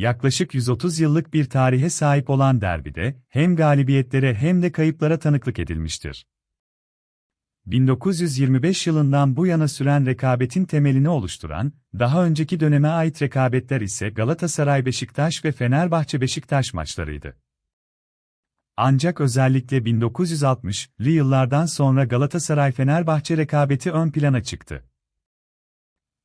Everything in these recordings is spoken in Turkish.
yaklaşık 130 yıllık bir tarihe sahip olan derbide hem galibiyetlere hem de kayıplara tanıklık edilmiştir. 1925 yılından bu yana süren rekabetin temelini oluşturan, daha önceki döneme ait rekabetler ise Galatasaray-Beşiktaş ve Fenerbahçe-Beşiktaş maçlarıydı. Ancak özellikle 1960'lı yıllardan sonra Galatasaray-Fenerbahçe rekabeti ön plana çıktı.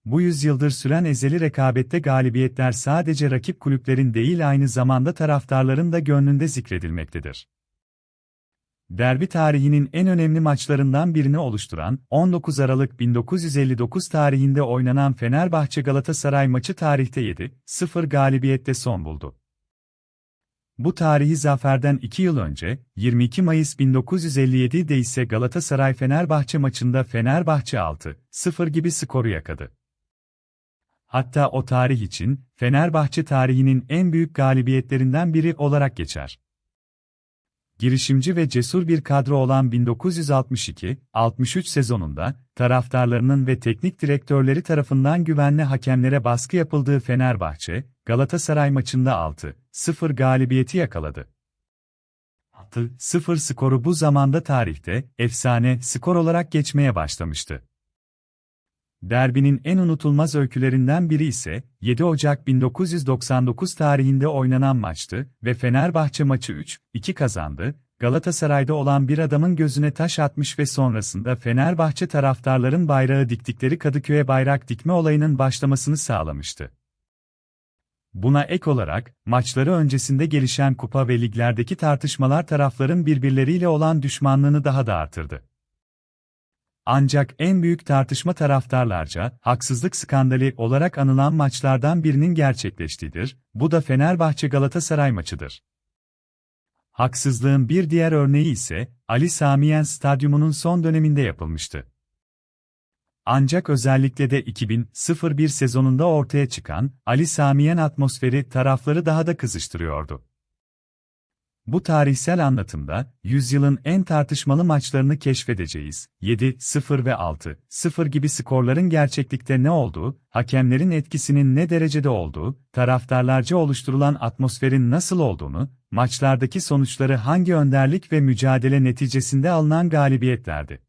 Bu yüzyıldır süren ezeli rekabette galibiyetler sadece rakip kulüplerin değil aynı zamanda taraftarların da gönlünde zikredilmektedir. Derbi tarihinin en önemli maçlarından birini oluşturan, 19 Aralık 1959 tarihinde oynanan Fenerbahçe-Galatasaray maçı tarihte 7-0 galibiyette son buldu. Bu tarihi zaferden 2 yıl önce, 22 Mayıs 1957'de ise Galatasaray-Fenerbahçe maçında Fenerbahçe 6-0 gibi skoru yakadı. Hatta o tarih için, Fenerbahçe tarihinin en büyük galibiyetlerinden biri olarak geçer girişimci ve cesur bir kadro olan 1962-63 sezonunda, taraftarlarının ve teknik direktörleri tarafından güvenli hakemlere baskı yapıldığı Fenerbahçe, Galatasaray maçında 6-0 galibiyeti yakaladı. 6-0 skoru bu zamanda tarihte, efsane skor olarak geçmeye başlamıştı. Derbinin en unutulmaz öykülerinden biri ise 7 Ocak 1999 tarihinde oynanan maçtı ve Fenerbahçe maçı 3-2 kazandı. Galatasaray'da olan bir adamın gözüne taş atmış ve sonrasında Fenerbahçe taraftarların bayrağı diktikleri Kadıköy'e bayrak dikme olayının başlamasını sağlamıştı. Buna ek olarak, maçları öncesinde gelişen kupa ve liglerdeki tartışmalar tarafların birbirleriyle olan düşmanlığını daha da artırdı. Ancak en büyük tartışma taraftarlarca, haksızlık skandali olarak anılan maçlardan birinin gerçekleştiğidir, bu da Fenerbahçe-Galatasaray maçıdır. Haksızlığın bir diğer örneği ise, Ali Samiyen Stadyumu'nun son döneminde yapılmıştı. Ancak özellikle de 2001 sezonunda ortaya çıkan, Ali Samiyen atmosferi tarafları daha da kızıştırıyordu. Bu tarihsel anlatımda, yüzyılın en tartışmalı maçlarını keşfedeceğiz. 7, 0 ve 6, 0 gibi skorların gerçeklikte ne olduğu, hakemlerin etkisinin ne derecede olduğu, taraftarlarca oluşturulan atmosferin nasıl olduğunu, maçlardaki sonuçları hangi önderlik ve mücadele neticesinde alınan galibiyetlerdi.